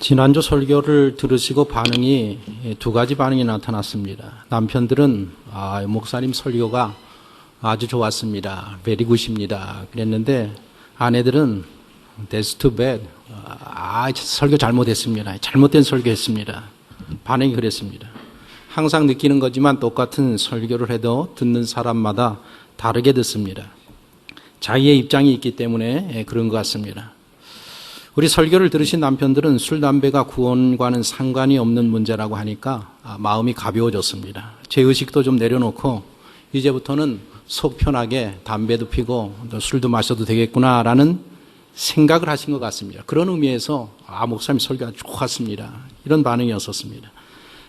지난주 설교를 들으시고 반응이 두 가지 반응이 나타났습니다. 남편들은 아, 목사님 설교가 아주 좋았습니다. 베리굿입니다. 그랬는데 아내들은 that's too bad. 아, 설교 잘못했습니다. 잘못된 설교했습니다. 반응이 그랬습니다. 항상 느끼는 거지만 똑같은 설교를 해도 듣는 사람마다 다르게 듣습니다. 자기의 입장이 있기 때문에 그런 것 같습니다. 우리 설교를 들으신 남편들은 술, 담배가 구원과는 상관이 없는 문제라고 하니까 아, 마음이 가벼워졌습니다. 제 의식도 좀 내려놓고 이제부터는 속 편하게 담배도 피고 또 술도 마셔도 되겠구나라는 생각을 하신 것 같습니다. 그런 의미에서 아 목사님 설교가 좋았습니다. 이런 반응이었었습니다.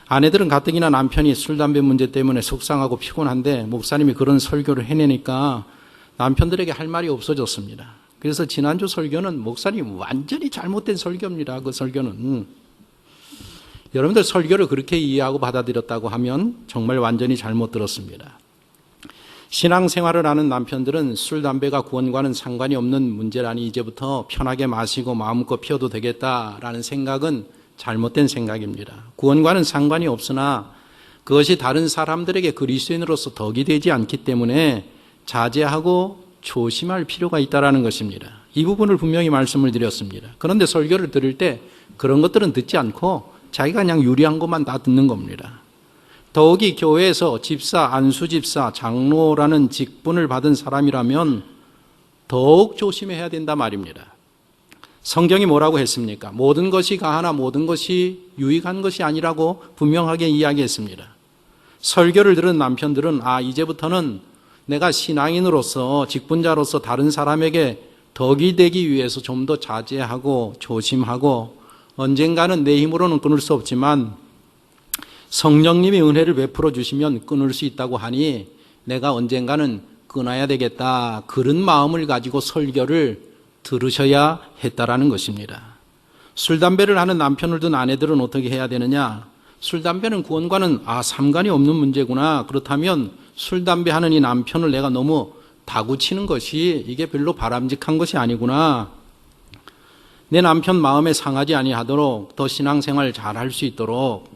아내들은 가뜩이나 남편이 술, 담배 문제 때문에 속상하고 피곤한데 목사님이 그런 설교를 해내니까 남편들에게 할 말이 없어졌습니다. 그래서 지난주 설교는 목사님 완전히 잘못된 설교입니다. 그 설교는. 음. 여러분들 설교를 그렇게 이해하고 받아들였다고 하면 정말 완전히 잘못 들었습니다. 신앙생활을 하는 남편들은 술, 담배가 구원과는 상관이 없는 문제라니 이제부터 편하게 마시고 마음껏 피워도 되겠다라는 생각은 잘못된 생각입니다. 구원과는 상관이 없으나 그것이 다른 사람들에게 그리스도인으로서 덕이 되지 않기 때문에 자제하고 조심할 필요가 있다라는 것입니다. 이 부분을 분명히 말씀을 드렸습니다. 그런데 설교를 들을 때 그런 것들은 듣지 않고 자기가 그냥 유리한 것만 다 듣는 겁니다. 더욱이 교회에서 집사, 안수집사, 장로라는 직분을 받은 사람이라면 더욱 조심해야 된다 말입니다. 성경이 뭐라고 했습니까? 모든 것이 가하나 모든 것이 유익한 것이 아니라고 분명하게 이야기했습니다. 설교를 들은 남편들은 아, 이제부터는 내가 신앙인으로서 직분자로서 다른 사람에게 덕이 되기 위해서 좀 더 자제하고 조심하고 언젠가는 내 힘으로는 끊을 수 없지만 성령님이 은혜를 베풀어 주시면 끊을 수 있다고 하니 내가 언젠가는 끊어야 되겠다. 그런 마음을 가지고 설교를 들으셔야 했다라는 것입니다. 술, 담배를 하는 남편을 둔 아내들은 어떻게 해야 되느냐? 술, 담배는 구원과는 아, 상관이 없는 문제구나. 그렇다면 술, 담배 하는 이 남편을 내가 너무 다구치는 것이 이게 별로 바람직한 것이 아니구나. 내 남편 마음에 상하지 아니하도록 더 신앙생활 잘 할 수 있도록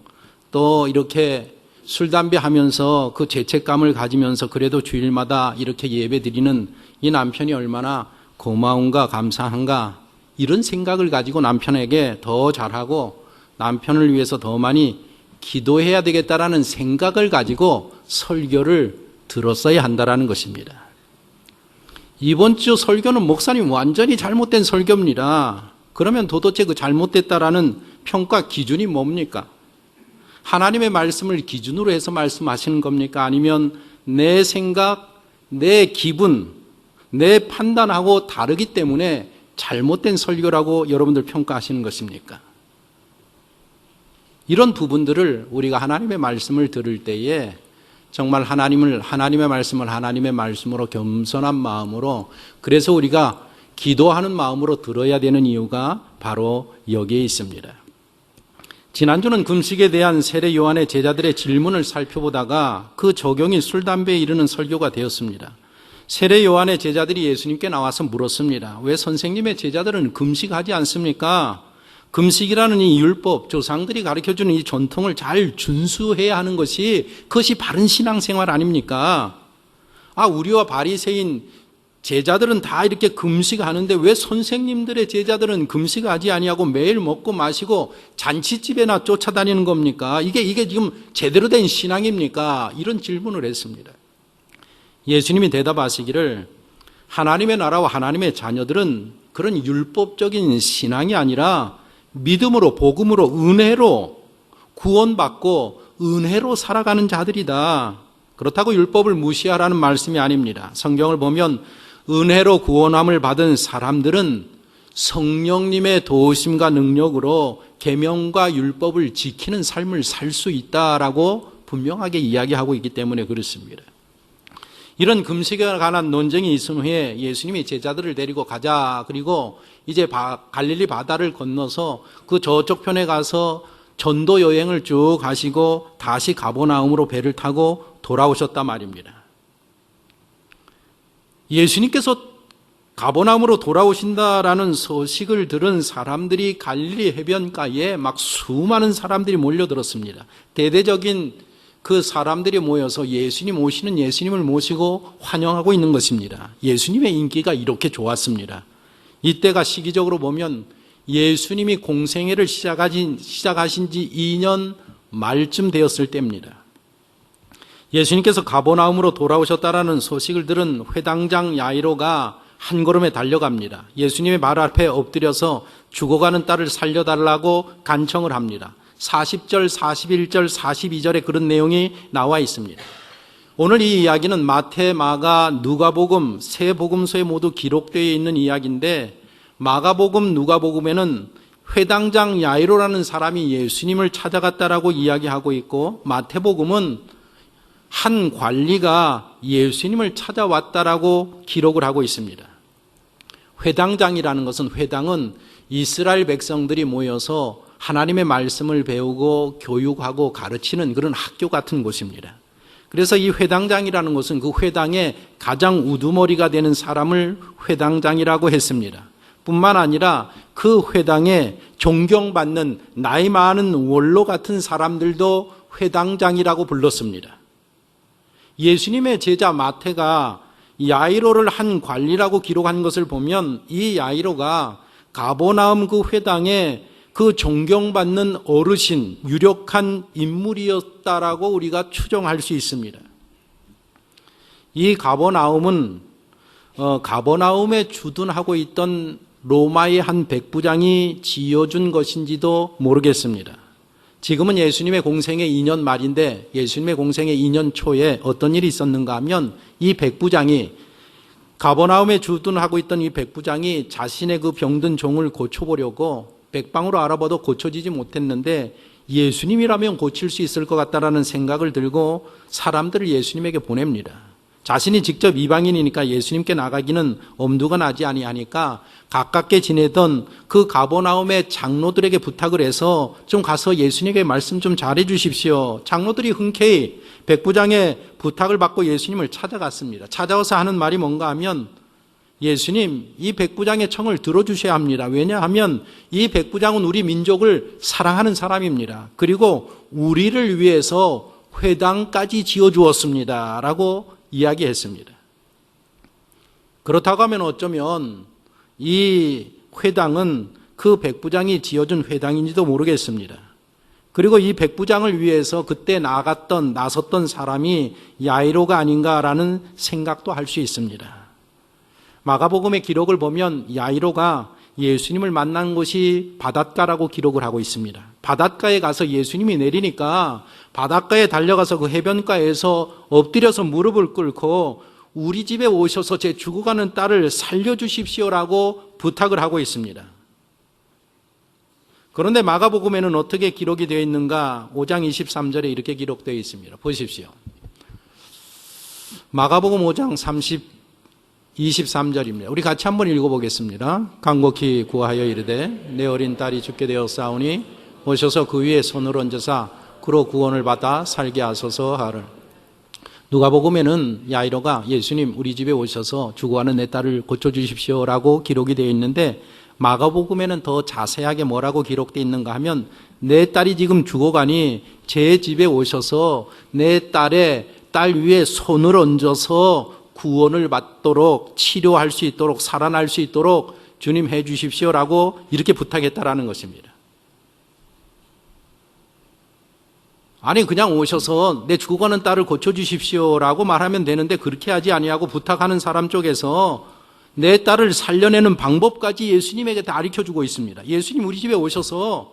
또 이렇게 술, 담배 하면서 그 죄책감을 가지면서 그래도 주일마다 이렇게 예배 드리는 이 남편이 얼마나 고마운가 감사한가 이런 생각을 가지고 남편에게 더 잘하고 남편을 위해서 더 많이 기도해야 되겠다라는 생각을 가지고 설교를 들었어야 한다라는 것입니다. 이번 주 설교는 목사님 완전히 잘못된 설교입니다. 그러면 도대체 그 잘못됐다라는 평가 기준이 뭡니까? 하나님의 말씀을 기준으로 해서 말씀하시는 겁니까? 아니면 내 생각, 내 기분, 내 판단하고 다르기 때문에 잘못된 설교라고 여러분들 평가하시는 것입니까? 이런 부분들을 우리가 하나님의 말씀을 들을 때에 정말 하나님을 하나님의 말씀을 하나님의 말씀으로 겸손한 마음으로 그래서 우리가 기도하는 마음으로 들어야 되는 이유가 바로 여기에 있습니다. 지난주는 금식에 대한 세례 요한의 제자들의 질문을 살펴보다가 그 적용이 술 담배에 이르는 설교가 되었습니다. 세례 요한의 제자들이 예수님께 나와서 물었습니다. 왜 선생님의 제자들은 금식하지 않습니까? 금식이라는 이 율법, 조상들이 가르쳐 주는 이 전통을 잘 준수해야 하는 것이 그것이 바른 신앙생활 아닙니까? 아, 우리와 바리새인 제자들은 다 이렇게 금식하는데 왜 선생님들의 제자들은 금식하지 아니하고 매일 먹고 마시고 잔치집에나 쫓아다니는 겁니까? 이게 이게 지금 제대로 된 신앙입니까? 이런 질문을 했습니다. 예수님이 대답하시기를 하나님의 나라와 하나님의 자녀들은 그런 율법적인 신앙이 아니라 믿음으로 복음으로 은혜로 구원받고 은혜로 살아가는 자들이다. 그렇다고 율법을 무시하라는 말씀이 아닙니다. 성경을 보면 은혜로 구원함을 받은 사람들은 성령님의 도우심과 능력으로 계명과 율법을 지키는 삶을 살 수 있다라고 분명하게 이야기하고 있기 때문에 그렇습니다. 이런 금식에 관한 논쟁이 있은 후에 예수님이 제자들을 데리고 가자. 그리고 이제 갈릴리 바다를 건너서 그 저쪽 편에 가서 전도 여행을 쭉 하시고 다시 가보나움으로 배를 타고 돌아오셨단 말입니다. 예수님께서 가보남으로 돌아오신다라는 소식을 들은 사람들이 갈릴리 해변가에 막 수많은 사람들이 몰려들었습니다. 대대적인 그 사람들이 모여서 예수님 오시는 예수님을 모시고 환영하고 있는 것입니다. 예수님의 인기가 이렇게 좋았습니다. 이때가 시기적으로 보면 예수님이 공생애를 시작하신, 시작하신 지 2년 말쯤 되었을 때입니다. 예수님께서 가보나움으로 돌아오셨다라는 소식을 들은 회당장 야이로가 한 걸음에 달려갑니다. 예수님의 말 앞에 엎드려서 죽어가는 딸을 살려달라고 간청을 합니다. 40절, 41절, 42절에 그런 내용이 나와 있습니다. 오늘 이 이야기는 마태, 마가, 누가복음 세 복음서에 모두 기록되어 있는 이야기인데 마가복음, 누가복음에는 회당장 야이로라는 사람이 예수님을 찾아갔다라고 이야기하고 있고 마태복음은 한 관리가 예수님을 찾아왔다라고 기록을 하고 있습니다. 회당장이라는 것은 회당은 이스라엘 백성들이 모여서 하나님의 말씀을 배우고 교육하고 가르치는 그런 학교 같은 곳입니다. 그래서 이 회당장이라는 것은 그 회당의 가장 우두머리가 되는 사람을 회당장이라고 했습니다. 뿐만 아니라 그 회당에 존경받는 나이 많은 원로 같은 사람들도 회당장이라고 불렀습니다. 예수님의 제자 마태가 야이로를 한 관리라고 기록한 것을 보면 이 야이로가 가보나움 그 회당에 그 존경받는 어르신, 유력한 인물이었다라고 우리가 추정할 수 있습니다. 이 가버나움은 어, 가버나움에 주둔하고 있던 로마의 한 백부장이 지어준 것인지도 모르겠습니다. 지금은 예수님의 공생의 2년 말인데 예수님의 공생의 2년 초에 어떤 일이 있었는가 하면 이 백부장이 가버나움에 주둔하고 있던 이 백부장이 자신의 그 병든 종을 고쳐보려고 백방으로 알아봐도 고쳐지지 못했는데 예수님이라면 고칠 수 있을 것 같다라는 생각을 들고 사람들을 예수님에게 보냅니다. 자신이 직접 이방인이니까 예수님께 나가기는 엄두가 나지 아니하니까 가깝게 지내던 그 가버나움의 장로들에게 부탁을 해서 좀 가서 예수님에게 말씀 좀 잘해 주십시오. 장로들이 흔쾌히 백부장의 부탁을 받고 예수님을 찾아갔습니다. 찾아와서 하는 말이 뭔가 하면 예수님, 이 백부장의 청을 들어주셔야 합니다. 왜냐하면 이 백부장은 우리 민족을 사랑하는 사람입니다. 그리고 우리를 위해서 회당까지 지어주었습니다. 라고 이야기했습니다. 그렇다고 하면 어쩌면 이 회당은 그 백부장이 지어준 회당인지도 모르겠습니다. 그리고 이 백부장을 위해서 그때 나갔던, 나섰던 사람이 야이로가 아닌가라는 생각도 할 수 있습니다. 마가복음의 기록을 보면 야이로가 예수님을 만난 곳이 바닷가라고 기록을 하고 있습니다. 바닷가에 가서 예수님이 내리니까 바닷가에 달려가서 그 해변가에서 엎드려서 무릎을 꿇고 우리 집에 오셔서 제 죽어가는 딸을 살려주십시오라고 부탁을 하고 있습니다. 그런데 마가복음에는 어떻게 기록이 되어 있는가? 5장 23절에 이렇게 기록되어 있습니다. 보십시오. 마가복음 5장 30 23절입니다. 우리 같이 한번 읽어보겠습니다. 간곡히 구하여 이르되 내 어린 딸이 죽게 되었사오니 오셔서 그 위에 손을 얹으사 그로 구원을 받아 살게 하소서 하를. 누가복음에는 야이로가 예수님 우리 집에 오셔서 죽어가는 내 딸을 고쳐 주십시오라고 기록이 되어 있는데 마가복음에는 더 자세하게 뭐라고 기록되어 있는가 하면 내 딸이 지금 죽어가니 제 집에 오셔서 내 딸의 딸 위에 손을 얹어서 구원을 받도록 치료할 수 있도록 살아날 수 있도록 주님 해 주십시오라고 이렇게 부탁했다라는 것입니다. 아니 그냥 오셔서 내 죽어가는 딸을 고쳐 주십시오라고 말하면 되는데 그렇게 하지 아니하고 부탁하는 사람 쪽에서 내 딸을 살려내는 방법까지 예수님에게 다 가르쳐 주고 있습니다. 예수님 우리 집에 오셔서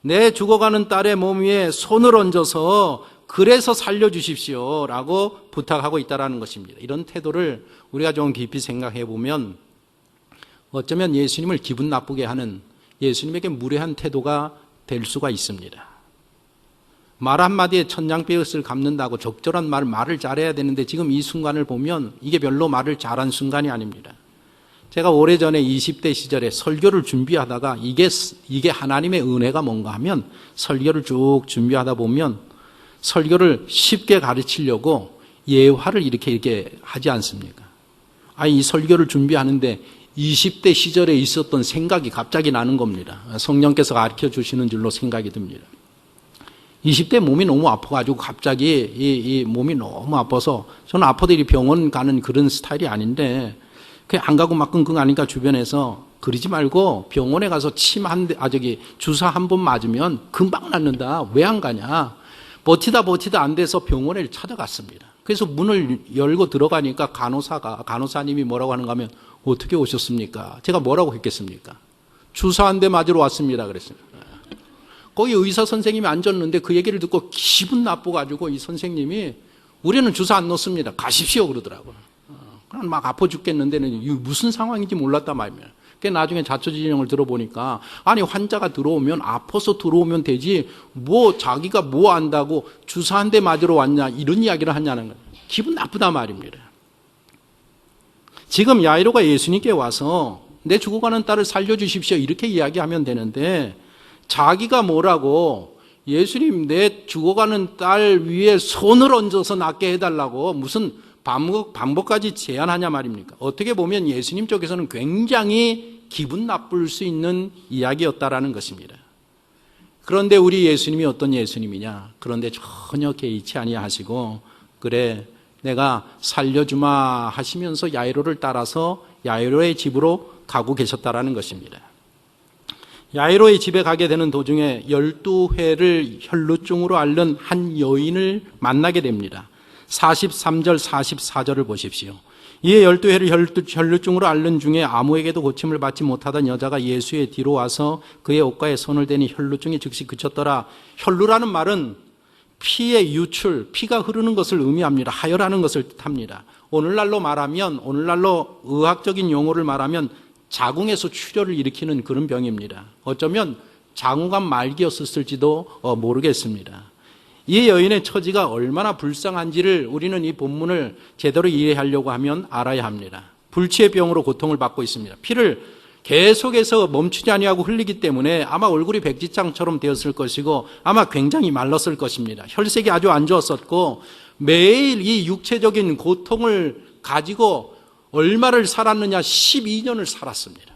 내 죽어가는 딸의 몸 위에 손을 얹어서 그래서 살려주십시오. 라고 부탁하고 있다는 것입니다. 이런 태도를 우리가 좀 깊이 생각해 보면 어쩌면 예수님을 기분 나쁘게 하는 예수님에게 무례한 태도가 될 수가 있습니다. 말 한마디에 천냥뼈것을 갚는다고 적절한 말, 말을 잘해야 되는데 지금 이 순간을 보면 이게 별로 말을 잘한 순간이 아닙니다. 제가 오래전에 20대 시절에 설교를 준비하다가 이게, 이게 하나님의 은혜가 뭔가 하면 설교를 쭉 준비하다 보면 설교를 쉽게 가르치려고 예화를 이렇게 이렇게 하지 않습니까? 아니, 이 설교를 준비하는데 20대 시절에 있었던 생각이 갑자기 나는 겁니다. 성령께서 가르쳐 주시는 줄로 생각이 듭니다. 20대 몸이 너무 아파가지고 갑자기 이, 이 몸이 너무 아파서 저는 아파들이 병원 가는 그런 스타일이 아닌데 그냥 안 가고 막 끙끙 하니까 주변에서 그러지 말고 병원에 가서 침 한 대, 아, 저기 주사 한 번 맞으면 금방 낫는다. 왜 안 가냐. 버티다 버티다 안 돼서 병원에 찾아갔습니다. 그래서 문을 열고 들어가니까 간호사가, 간호사님이 뭐라고 하는가 하면 어떻게 오셨습니까? 제가 뭐라고 했겠습니까? 주사 한 대 맞으러 왔습니다. 그랬어요. 거기 의사 선생님이 앉았는데 그 얘기를 듣고 기분 나빠가지고 이 선생님이 우리는 주사 안 넣습니다. 가십시오 그러더라고요. 어, 그냥 막 아파 죽겠는데는 무슨 상황인지 몰랐단 말이에요. 그 나중에 자초지종을 들어보니까 아니 환자가 들어오면 아파서 들어오면 되지 뭐 자기가 뭐 안다고 주사 한 대 맞으러 왔냐 이런 이야기를 하냐는 거예요. 기분 나쁘다 말입니다. 지금 야이로가 예수님께 와서 내 죽어가는 딸을 살려주십시오 이렇게 이야기하면 되는데 자기가 뭐라고 예수님 내 죽어가는 딸 위에 손을 얹어서 낫게 해달라고 무슨 방법, 방법까지 제안하냐 말입니까? 어떻게 보면 예수님 쪽에서는 굉장히 기분 나쁠 수 있는 이야기였다라는 것입니다. 그런데 우리 예수님이 어떤 예수님이냐? 그런데 전혀 개의치 아니하시고 그래 내가 살려주마 하시면서 야이로를 따라서 야이로의 집으로 가고 계셨다라는 것입니다. 야이로의 집에 가게 되는 도중에 열두 회를 혈루증으로 앓는 한 여인을 만나게 됩니다. 43절, 44절을 보십시오. 이에 열두 회를 혈루증으로 앓는 중에 아무에게도 고침을 받지 못하던 여자가 예수의 뒤로 와서 그의 옷가에 손을 대니 혈루증이 즉시 그쳤더라. 혈루라는 말은 피의 유출, 피가 흐르는 것을 의미합니다. 하혈하는 것을 뜻합니다. 오늘날로 말하면, 오늘날로 의학적인 용어를 말하면 자궁에서 출혈을 일으키는 그런 병입니다. 어쩌면 장우간 말기였을지도 어, 모르겠습니다. 이 여인의 처지가 얼마나 불쌍한지를 우리는 이 본문을 제대로 이해하려고 하면 알아야 합니다. 불치의 병으로 고통을 받고 있습니다. 피를 계속해서 멈추지 아니하고 흘리기 때문에 아마 얼굴이 백지장처럼 되었을 것이고 아마 굉장히 말랐을 것입니다. 혈색이 아주 안 좋았었고 매일 이 육체적인 고통을 가지고 얼마를 살았느냐? 12년을 살았습니다.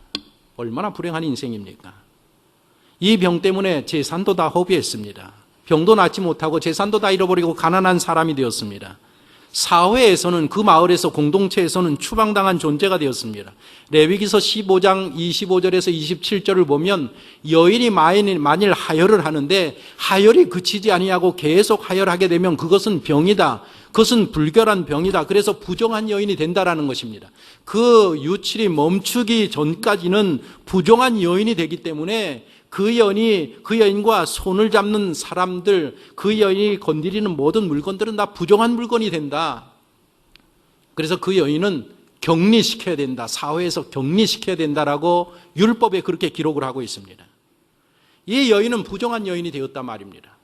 얼마나 불행한 인생입니까? 이 병 때문에 재산도 다 허비했습니다. 병도 낫지 못하고 재산도 다 잃어버리고 가난한 사람이 되었습니다. 사회에서는 그 마을에서 공동체에서는 추방당한 존재가 되었습니다. 레위기서 15장 25절에서 27절을 보면 여인이 만일, 하혈을 하는데 하혈이 그치지 아니하고 계속 하혈하게 되면 그것은 병이다. 그것은 불결한 병이다. 그래서 부정한 여인이 된다라는 것입니다. 그 유출이 멈추기 전까지는 부정한 여인이 되기 때문에 그 여인이 그 여인과 손을 잡는 사람들, 그 여인이 건드리는 모든 물건들은 다 부정한 물건이 된다. 그래서 그 여인은 격리시켜야 된다. 사회에서 격리시켜야 된다라고 율법에 그렇게 기록을 하고 있습니다. 이 여인은 부정한 여인이 되었단 말입니다.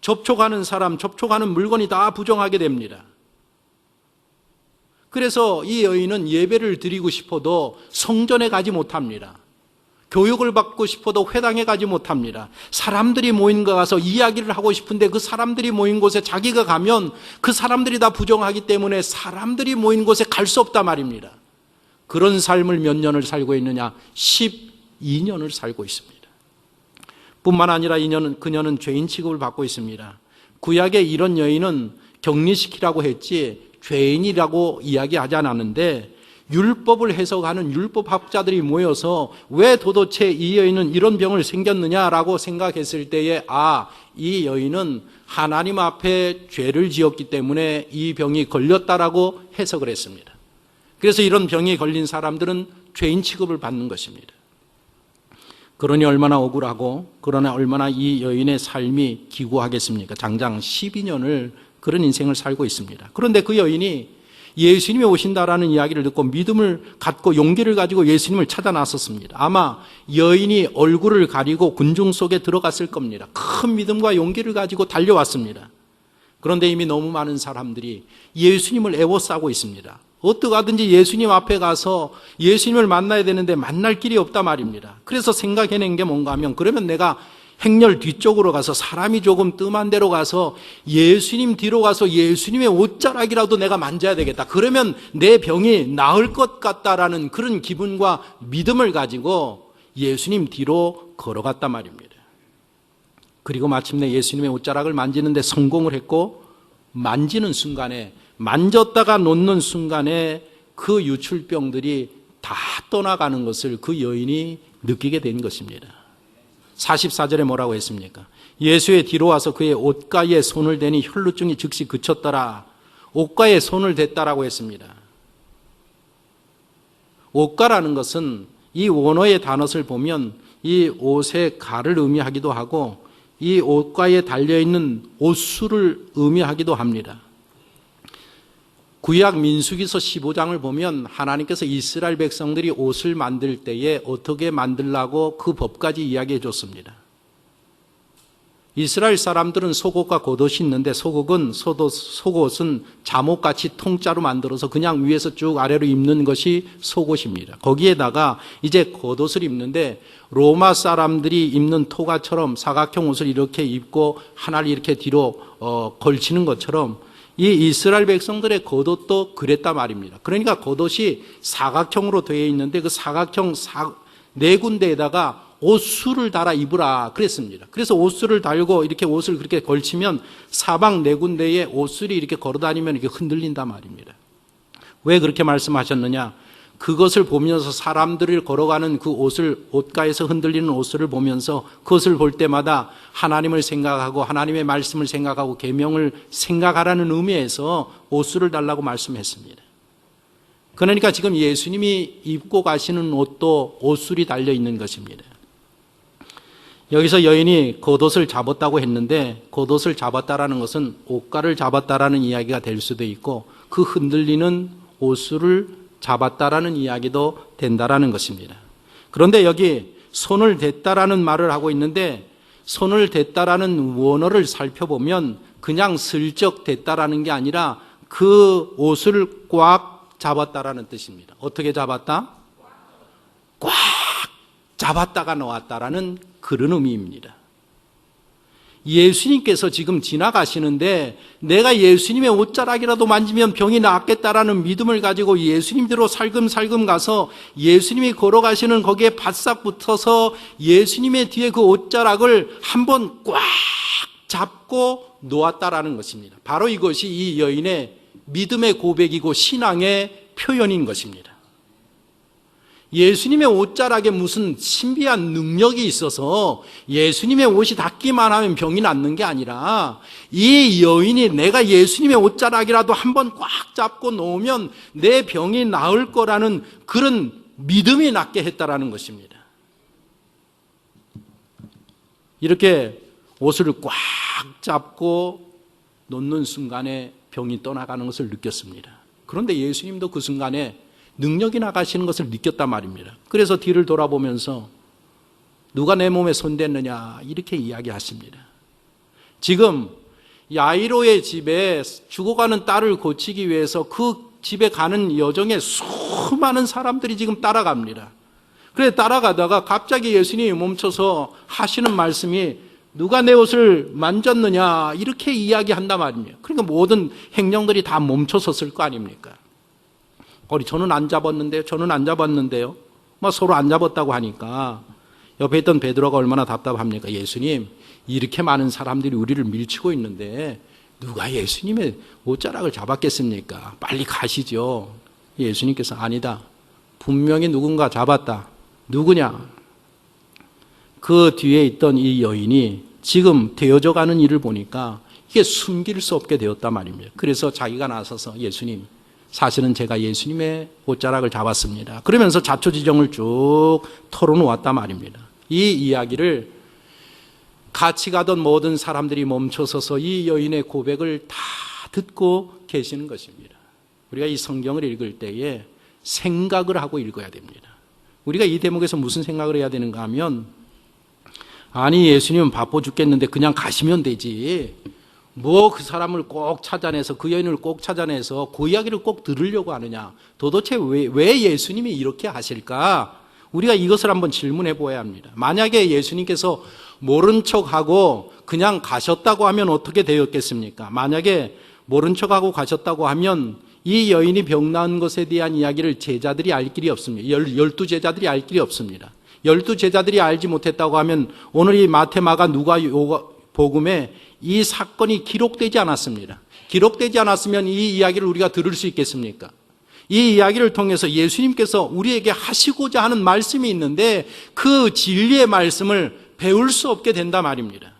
접촉하는 사람, 접촉하는 물건이 다 부정하게 됩니다. 그래서 이 여인은 예배를 드리고 싶어도 성전에 가지 못합니다. 교육을 받고 싶어도 회당에 가지 못합니다. 사람들이 모인 거 가서 이야기를 하고 싶은데 그 사람들이 모인 곳에 자기가 가면 그 사람들이 다 부정하기 때문에 사람들이 모인 곳에 갈 수 없다 말입니다. 그런 삶을 몇 년을 살고 있느냐? 12년을 살고 있습니다. 뿐만 아니라 이년은 그녀는 죄인 취급을 받고 있습니다. 구약의 이런 여인은 격리시키라고 했지 죄인이라고 이야기하지 않았는데 율법을 해석하는 율법학자들이 모여서 왜 도대체 이 여인은 이런 병을 생겼느냐라고 생각했을 때에 아, 이 여인은 하나님 앞에 죄를 지었기 때문에 이 병이 걸렸다라고 해석을 했습니다. 그래서 이런 병이 걸린 사람들은 죄인 취급을 받는 것입니다. 그러니 얼마나 억울하고 그러나 얼마나 이 여인의 삶이 기구하겠습니까? 장장 12년을 그런 인생을 살고 있습니다. 그런데 그 여인이 예수님이 오신다라는 이야기를 듣고 믿음을 갖고 용기를 가지고 예수님을 찾아 나섰습니다. 아마 여인이 얼굴을 가리고 군중 속에 들어갔을 겁니다. 큰 믿음과 용기를 가지고 달려왔습니다. 그런데 이미 너무 많은 사람들이 예수님을 애워싸고 있습니다. 어떻게 하든지 예수님 앞에 가서 예수님을 만나야 되는데 만날 길이 없다 말입니다. 그래서 생각해낸 게 뭔가 하면 그러면 내가 행렬 뒤쪽으로 가서 사람이 조금 뜸한 데로 가서 예수님 뒤로 가서 예수님의 옷자락이라도 내가 만져야 되겠다. 그러면 내 병이 나을 것 같다라는 그런 기분과 믿음을 가지고 예수님 뒤로 걸어갔단 말입니다. 그리고 마침내 예수님의 옷자락을 만지는데 성공을 했고 만지는 순간에 만졌다가 놓는 순간에 그 유출병들이 다 떠나가는 것을 그 여인이 느끼게 된 것입니다. 44절에 뭐라고 했습니까? 예수의 뒤로 와서 그의 옷가에 손을 대니 혈루증이 즉시 그쳤더라. 옷가에 손을 댔다라고 했습니다. 옷가라는 것은 이 원어의 단어를 보면 이 옷의 가를 의미하기도 하고 이 옷가에 달려있는 옷수를 의미하기도 합니다. 구약 민수기서 15장을 보면 하나님께서 이스라엘 백성들이 옷을 만들 때에 어떻게 만들라고 그 법까지 이야기해 줬습니다. 이스라엘 사람들은 속옷과 겉옷이 있는데 속옷은 속옷, 속옷은 잠옷같이 통짜로 만들어서 그냥 위에서 쭉 아래로 입는 것이 속옷입니다. 거기에다가 이제 겉옷을 입는데 로마 사람들이 입는 토가처럼 사각형 옷을 이렇게 입고 하나를 이렇게 뒤로 어, 걸치는 것처럼 이 이스라엘 백성들의 겉옷도 그랬단 말입니다. 그러니까 겉옷이 사각형으로 되어 있는데 그 사각형 사, 네 군데에다가 옷수를 달아 입으라 그랬습니다. 그래서 옷수를 달고 이렇게 옷을 그렇게 걸치면 사방 네 군데에 옷술이 이렇게 걸어 다니면 이렇게 흔들린단 말입니다. 왜 그렇게 말씀하셨느냐? 그것을 보면서 사람들을 걸어가는 그 옷을 옷가에서 흔들리는 옷을 보면서 그것을 볼 때마다 하나님을 생각하고 하나님의 말씀을 생각하고 계명을 생각하라는 의미에서 옷수를 달라고 말씀했습니다. 그러니까 지금 예수님이 입고 가시는 옷도 옷술이 달려 있는 것입니다. 여기서 여인이 겉옷을 잡았다고 했는데 겉옷을 잡았다라는 것은 옷가를 잡았다라는 이야기가 될 수도 있고 그 흔들리는 옷술을 잡았다라는 이야기도 된다라는 것입니다. 그런데 여기 손을 댔다라는 말을 하고 있는데 손을 댔다라는 원어를 살펴보면 그냥 슬쩍 댔다라는 게 아니라 그 옷을 꽉 잡았다라는 뜻입니다. 어떻게 잡았다? 꽉 잡았다가 놓았다라는 그런 의미입니다. 예수님께서 지금 지나가시는데 내가 예수님의 옷자락이라도 만지면 병이 낫겠다라는 믿음을 가지고 예수님대로 살금살금 가서 예수님이 걸어가시는 거기에 바싹 붙어서 예수님의 뒤에 그 옷자락을 한번 꽉 잡고 놓았다라는 것입니다. 바로 이것이 이 여인의 믿음의 고백이고 신앙의 표현인 것입니다. 예수님의 옷자락에 무슨 신비한 능력이 있어서 예수님의 옷이 닿기만 하면 병이 낫는 게 아니라 이 여인이 내가 예수님의 옷자락이라도 한번 꽉 잡고 놓으면 내 병이 나을 거라는 그런 믿음이 낫게 했다라는 것입니다. 이렇게 옷을 꽉 잡고 놓는 순간에 병이 떠나가는 것을 느꼈습니다. 그런데 예수님도 그 순간에 능력이 나가시는 것을 느꼈단 말입니다. 그래서 뒤를 돌아보면서 누가 내 몸에 손댔느냐 이렇게 이야기하십니다. 지금 야이로의 집에 죽어가는 딸을 고치기 위해서 그 집에 가는 여정에 수많은 사람들이 지금 따라갑니다. 그래 따라가다가 갑자기 예수님이 멈춰서 하시는 말씀이 누가 내 옷을 만졌느냐 이렇게 이야기한단 말입니다. 그러니까 모든 행령들이 다 멈춰섰을 거 아닙니까? 우리 저는 안 잡았는데요. 저는 안 잡았는데요. 뭐 서로 안 잡았다고 하니까 옆에 있던 베드로가 얼마나 답답합니까? 예수님, 이렇게 많은 사람들이 우리를 밀치고 있는데 누가 예수님의 옷자락을 잡았겠습니까? 빨리 가시죠. 예수님께서 아니다. 분명히 누군가 잡았다. 누구냐? 그 뒤에 있던 이 여인이 지금 되어져 가는 일을 보니까 이게 숨길 수 없게 되었단 말입니다. 그래서 자기가 나서서 예수님, 사실은 제가 예수님의 옷자락을 잡았습니다. 그러면서 자초지정을 쭉 털어놓았단 말입니다. 이 이야기를 같이 가던 모든 사람들이 멈춰서서 이 여인의 고백을 다 듣고 계시는 것입니다. 우리가 이 성경을 읽을 때에 생각을 하고 읽어야 됩니다. 우리가 이 대목에서 무슨 생각을 해야 되는가 하면 아니 예수님은 바빠 죽겠는데 그냥 가시면 되지. 뭐 그 사람을 꼭 찾아내서 그 여인을 꼭 찾아내서 그 이야기를 꼭 들으려고 하느냐? 도대체 왜, 왜 예수님이 이렇게 하실까? 우리가 이것을 한번 질문해 보아야 합니다. 만약에 예수님께서 모른 척하고 그냥 가셨다고 하면 어떻게 되었겠습니까? 만약에 모른 척하고 가셨다고 하면 이 여인이 병 나은 것에 대한 이야기를 제자들이 알 길이 없습니다. 열, 열두 제자들이 알 길이 없습니다. 열두 제자들이 알지 못했다고 하면 오늘 이 마테마가 누가 요가 복음에 이 사건이 기록되지 않았습니다. 기록되지 않았으면 이 이야기를 우리가 들을 수 있겠습니까? 이 이야기를 통해서 예수님께서 우리에게 하시고자 하는 말씀이 있는데 그 진리의 말씀을 배울 수 없게 된다 말입니다.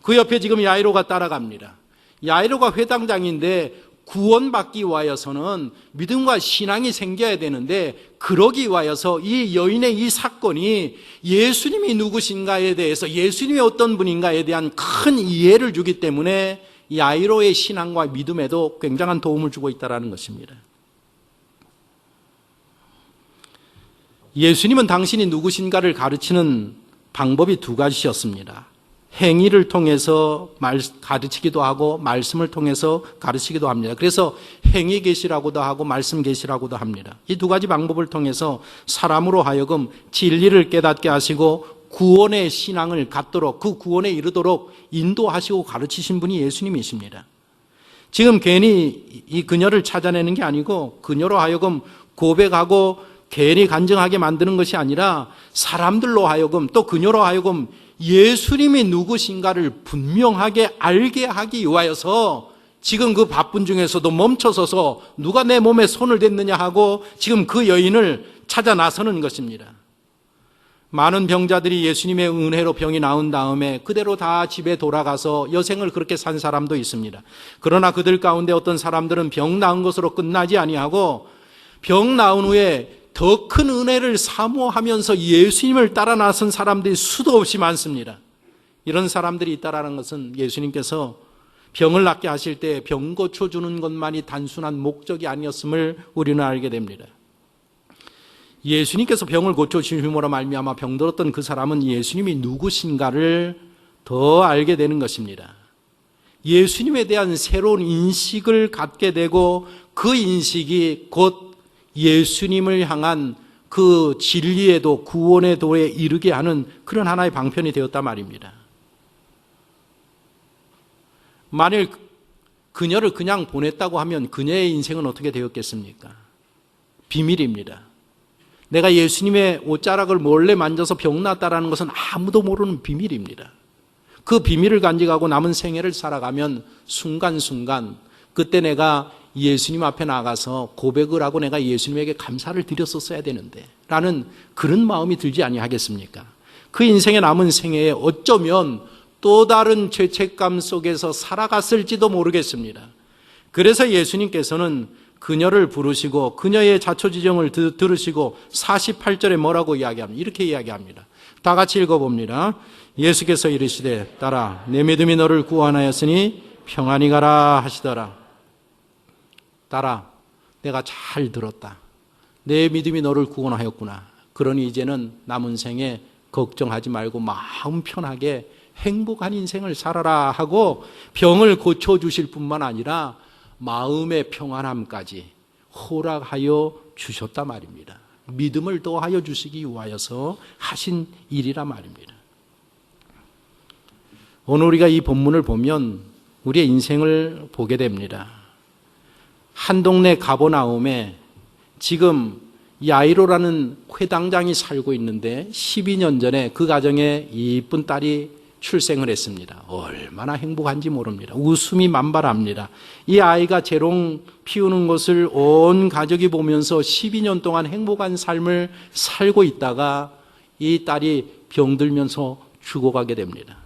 그 옆에 지금 야이로가 따라갑니다. 야이로가 회당장인데 구원받기 위하여서는 믿음과 신앙이 생겨야 되는데 그러기 위하여서 이 여인의 이 사건이 예수님이 누구신가에 대해서 예수님이 어떤 분인가에 대한 큰 이해를 주기 때문에 야이로의 신앙과 믿음에도 굉장한 도움을 주고 있다는 것입니다. 예수님은 당신이 누구신가를 가르치는 방법이 두 가지였습니다. 행위를 통해서 말, 가르치기도 하고 말씀을 통해서 가르치기도 합니다. 그래서 행위 계시라고도 하고 말씀 계시라고도 합니다. 이 두 가지 방법을 통해서 사람으로 하여금 진리를 깨닫게 하시고 구원의 신앙을 갖도록 그 구원에 이르도록 인도하시고 가르치신 분이 예수님이십니다. 지금 괜히 이 그녀를 찾아내는 게 아니고 그녀로 하여금 고백하고 괜히 간증하게 만드는 것이 아니라 사람들로 하여금 또 그녀로 하여금 예수님이 누구신가를 분명하게 알게 하기 위하여서 지금 그 바쁜 중에서도 멈춰서서 누가 내 몸에 손을 댔느냐 하고 지금 그 여인을 찾아 나서는 것입니다. 많은 병자들이 예수님의 은혜로 병이 나은 다음에 그대로 다 집에 돌아가서 여생을 그렇게 산 사람도 있습니다. 그러나 그들 가운데 어떤 사람들은 병 나은 것으로 끝나지 아니하고 병 나은 후에 더 큰 은혜를 사모하면서 예수님을 따라 나선 사람들이 수도 없이 많습니다. 이런 사람들이 있다라는 것은 예수님께서 병을 낫게 하실 때 병 고쳐주는 것만이 단순한 목적이 아니었음을 우리는 알게 됩니다. 예수님께서 병을 고쳐주심으로 말미암아 병들었던 그 사람은 예수님이 누구신가를 더 알게 되는 것입니다. 예수님에 대한 새로운 인식을 갖게 되고 그 인식이 곧 예수님을 향한 그 진리에도 구원의 도에 이르게 하는 그런 하나의 방편이 되었단 말입니다. 만일 그녀를 그냥 보냈다고 하면 그녀의 인생은 어떻게 되었겠습니까? 비밀입니다. 내가 예수님의 옷자락을 몰래 만져서 병 났다라는 것은 아무도 모르는 비밀입니다. 그 비밀을 간직하고 남은 생애를 살아가면 순간순간 그때 내가 예수님 앞에 나가서 고백을 하고 내가 예수님에게 감사를 드렸었어야 되는데 라는 그런 마음이 들지 아니하겠습니까? 그 인생의 남은 생애에 어쩌면 또 다른 죄책감 속에서 살아갔을지도 모르겠습니다. 그래서 예수님께서는 그녀를 부르시고 그녀의 자초지정을 드- 들으시고 48절에 뭐라고 이야기합니다. 이렇게 이야기합니다. 다 같이 읽어봅니다. 예수께서 이르시되 따라 내 믿음이 너를 구원하였으니 평안히 가라 하시더라. 따라 내가 잘 들었다. 내 믿음이 너를 구원하였구나. 그러니 이제는 남은 생에 걱정하지 말고 마음 편하게 행복한 인생을 살아라 하고 병을 고쳐 주실 뿐만 아니라 마음의 평안함까지 허락하여 주셨다 말입니다. 믿음을 더하여 주시기 위하여서 하신 일이라 말입니다. 오늘 우리가 이 본문을 보면 우리의 인생을 보게 됩니다. 한 동네 가보나움에 지금 야이로라는 회당장이 살고 있는데 12년 전에 그 가정에 이쁜 딸이 출생을 했습니다. 얼마나 행복한지 모릅니다. 웃음이 만발합니다. 이 아이가 재롱 피우는 것을 온 가족이 보면서 12년 동안 행복한 삶을 살고 있다가 이 딸이 병들면서 죽어가게 됩니다.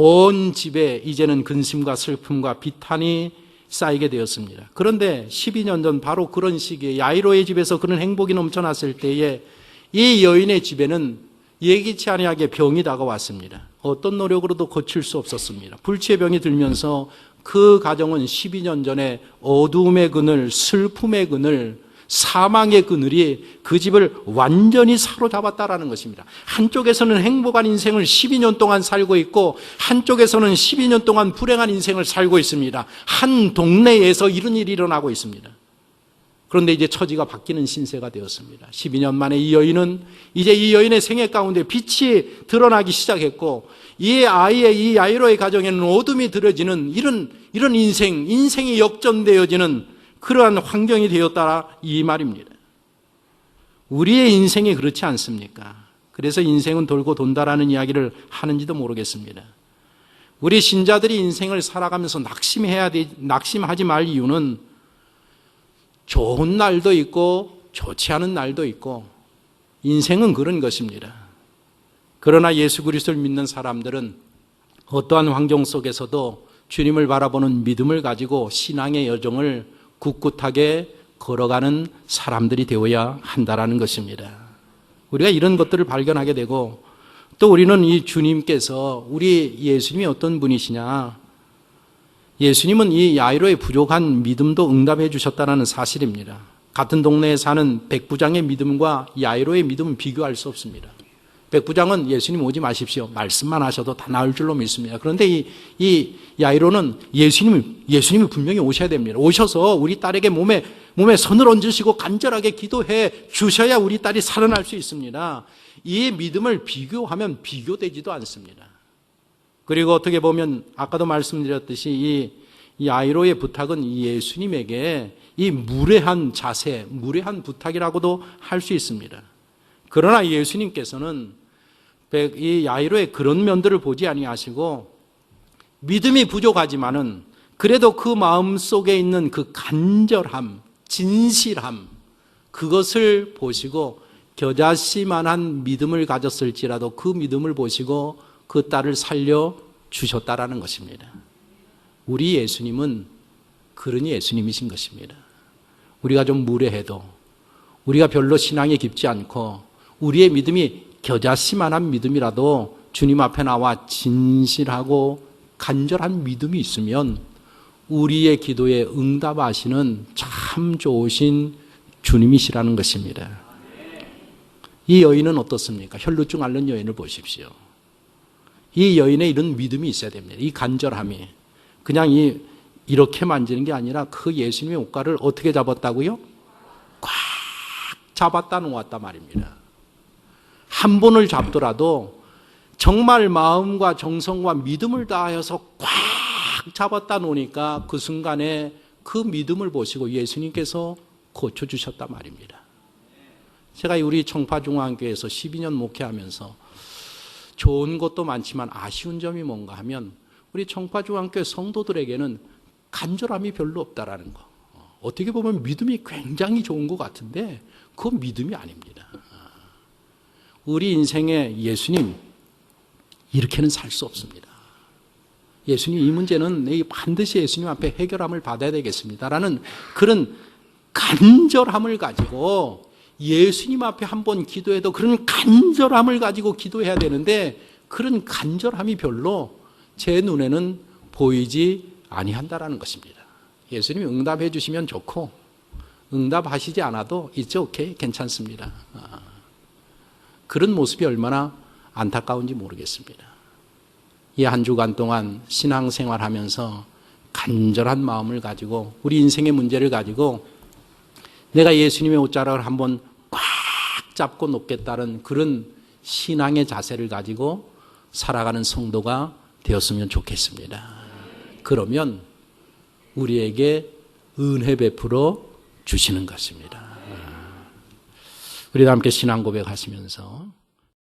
온 집에 이제는 근심과 슬픔과 비탄이 쌓이게 되었습니다. 그런데 12년 전 바로 그런 시기에 야이로의 집에서 그런 행복이 넘쳐났을 때에 이 여인의 집에는 예기치 아니하게 병이 다가왔습니다. 어떤 노력으로도 고칠 수 없었습니다. 불치의 병이 들면서 그 가정은 12년 전에 어두움의 그늘, 슬픔의 그늘, 사망의 그늘이 그 집을 완전히 사로잡았다라는 것입니다. 한쪽에서는 행복한 인생을 12년 동안 살고 있고 한쪽에서는 12년 동안 불행한 인생을 살고 있습니다. 한 동네에서 이런 일이 일어나고 있습니다. 그런데 이제 처지가 바뀌는 신세가 되었습니다. 12년 만에 이 여인은 이제 이 여인의 생애 가운데 빛이 드러나기 시작했고 이 아이의 이 야이로의 가정에는 어둠이 들어지는 이런 이런 인생, 인생이 역전되어지는 그러한 환경이 되었다 이 말입니다. 우리의 인생이 그렇지 않습니까? 그래서 인생은 돌고 돈다라는 이야기를 하는지도 모르겠습니다. 우리 신자들이 인생을 살아가면서 낙심해야 돼, 낙심하지 말 이유는 좋은 날도 있고 좋지 않은 날도 있고 인생은 그런 것입니다. 그러나 예수 그리스도를 믿는 사람들은 어떠한 환경 속에서도 주님을 바라보는 믿음을 가지고 신앙의 여정을 굳굳하게 걸어가는 사람들이 되어야 한다라는 것입니다. 우리가 이런 것들을 발견하게 되고 또 우리는 이 주님께서 우리 예수님이 어떤 분이시냐 예수님은 이 야이로의 부족한 믿음도 응답해 주셨다는 사실입니다. 같은 동네에 사는 백부장의 믿음과 야이로의 믿음은 비교할 수 없습니다. 백부장은 예수님 오지 마십시오. 말씀만 하셔도 다 나을 줄로 믿습니다. 그런데 이, 이 야이로는 예수님이, 예수님이 분명히 오셔야 됩니다. 오셔서 우리 딸에게 몸에, 몸에 손을 얹으시고 간절하게 기도해 주셔야 우리 딸이 살아날 수 있습니다. 이 믿음을 비교하면 비교되지도 않습니다. 그리고 어떻게 보면 아까도 말씀드렸듯이 이, 이 아이로의 부탁은 이 예수님에게 이 무례한 자세, 무례한 부탁이라고도 할 수 있습니다. 그러나 예수님께서는 이 야이로의 그런 면들을 보지 아니하시고 믿음이 부족하지만은 그래도 그 마음 속에 있는 그 간절함, 진실함 그것을 보시고 겨자씨만한 믿음을 가졌을지라도 그 믿음을 보시고 그 딸을 살려 주셨다라는 것입니다. 우리 예수님은 그런 예수님이신 것입니다. 우리가 좀 무례해도 우리가 별로 신앙이 깊지 않고 우리의 믿음이 겨자씨만한 믿음이라도 주님 앞에 나와 진실하고 간절한 믿음이 있으면 우리의 기도에 응답하시는 참 좋으신 주님이시라는 것입니다. 이 여인은 어떻습니까? 혈루증 앓는 여인을 보십시오. 이 여인의 이런 믿음이 있어야 됩니다. 이 간절함이. 그냥 이, 이렇게 만지는 게 아니라 그 예수님의 옷가를 어떻게 잡았다고요? 꽉 잡았다 놓았다 말입니다. 한 번을 잡더라도 정말 마음과 정성과 믿음을 다하여서 꽉 잡았다 놓으니까 그 순간에 그 믿음을 보시고 예수님께서 고쳐주셨다 말입니다. 제가 우리 청파중앙교회에서 12년 목회하면서 좋은 것도 많지만 아쉬운 점이 뭔가 하면 우리 청파중앙교회 성도들에게는 간절함이 별로 없다라는 거. 어떻게 보면 믿음이 굉장히 좋은 것 같은데 그건 믿음이 아닙니다. 우리 인생에 예수님 이렇게는 살 수 없습니다. 예수님 이 문제는 반드시 예수님 앞에 해결함을 받아야 되겠습니다라는 그런 간절함을 가지고 예수님 앞에 한번 기도해도 그런 간절함을 가지고 기도해야 되는데 그런 간절함이 별로 제 눈에는 보이지 아니한다라는 것입니다. 예수님이 응답해 주시면 좋고 응답하시지 않아도 it's okay 괜찮습니다. 아, 그런 모습이 얼마나 안타까운지 모르겠습니다. 이 한 주간 동안 신앙생활 하면서 간절한 마음을 가지고 우리 인생의 문제를 가지고 내가 예수님의 옷자락을 한번 꽉 잡고 놓겠다는 그런 신앙의 자세를 가지고 살아가는 성도가 되었으면 좋겠습니다. 그러면 우리에게 은혜 베풀어 주시는 것입니다. 우리 함께 신앙 고백하시면서